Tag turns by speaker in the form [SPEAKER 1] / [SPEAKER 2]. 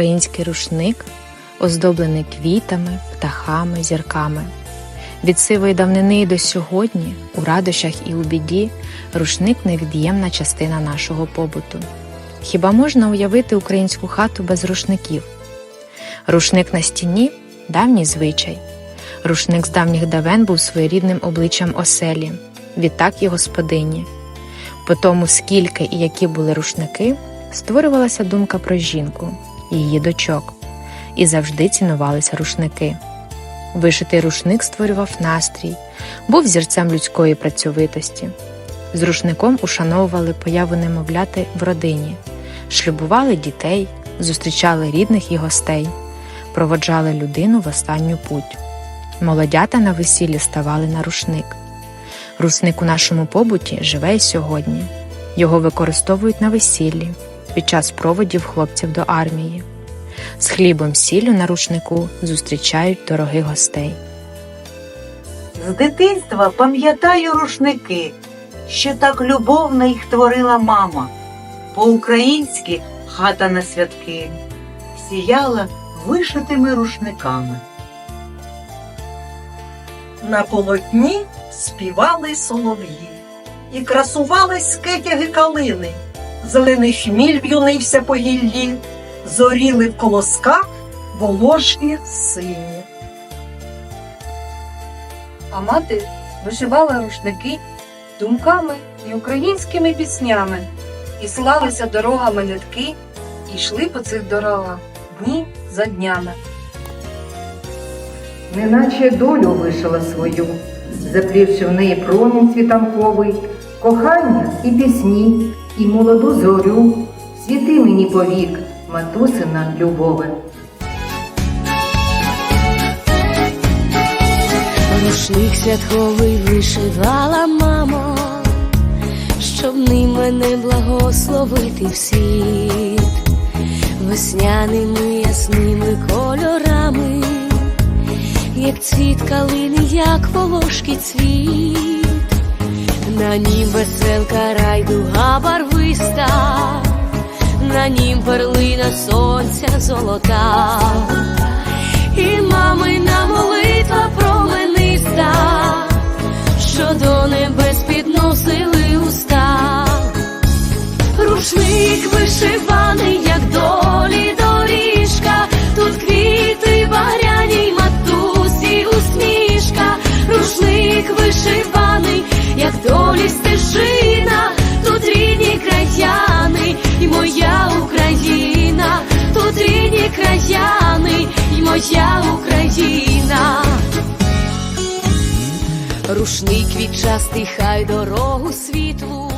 [SPEAKER 1] український рушник, оздоблений квітами, птахами, зірками. Від сивої давнини до сьогодні, у радощах і у біді, рушник невід'ємна частина нашого побуту. Хіба можна уявити українську хату без рушників? Рушник на стіні давній звичай. Рушник з давніх давен був своєрідним обличчям оселі, відтак і господині. По тому, скільки і які були рушники, створювалася думка про жінку, її дочок, і завжди цінувалися рушники. Вишитий рушник створював настрій, був зірцем людської працьовитості. З рушником ушановували появу немовляти в родині, шлюбували дітей, зустрічали рідних і гостей, проводжали людину в останню путь. Молодята на весіллі ставали на рушник. Рушник у нашому побуті живе й сьогодні. Його використовують на весіллі під час проводів хлопців до армії. З хлібом сіллю на рушнику зустрічають дорогих гостей.
[SPEAKER 2] З дитинства пам'ятаю рушники, що так любовно їх творила мама. По-українськи хата на святки сіяла вишитими рушниками.
[SPEAKER 3] На полотні співали солов'ї, і красувались скетяги калини, зелений хміль в'юнився по гіллі, зоріли в колосках волошки сині.
[SPEAKER 4] А мати вишивала рушники думками і українськими піснями, і слалися дорогами нитки, і йшли по цих дорогах дні за днями.
[SPEAKER 5] неначе долю вишила свою, заплівши в неї промінь світанковий, кохання і пісні, і молоду зорю, світи мені повік, матусина любове.
[SPEAKER 6] Рушник святковий вишивала мамо, щоб ним мене благословити в весняними ясними кольорами, як цвіт калини, як волошки цвіт, на нім веселка райдуга барвиста, на нім перлина сонця золота і мамина молитва промениста, що до небес підносили уста. Рушник вишиваний, Рушник квітчастий, хай дорогу світлу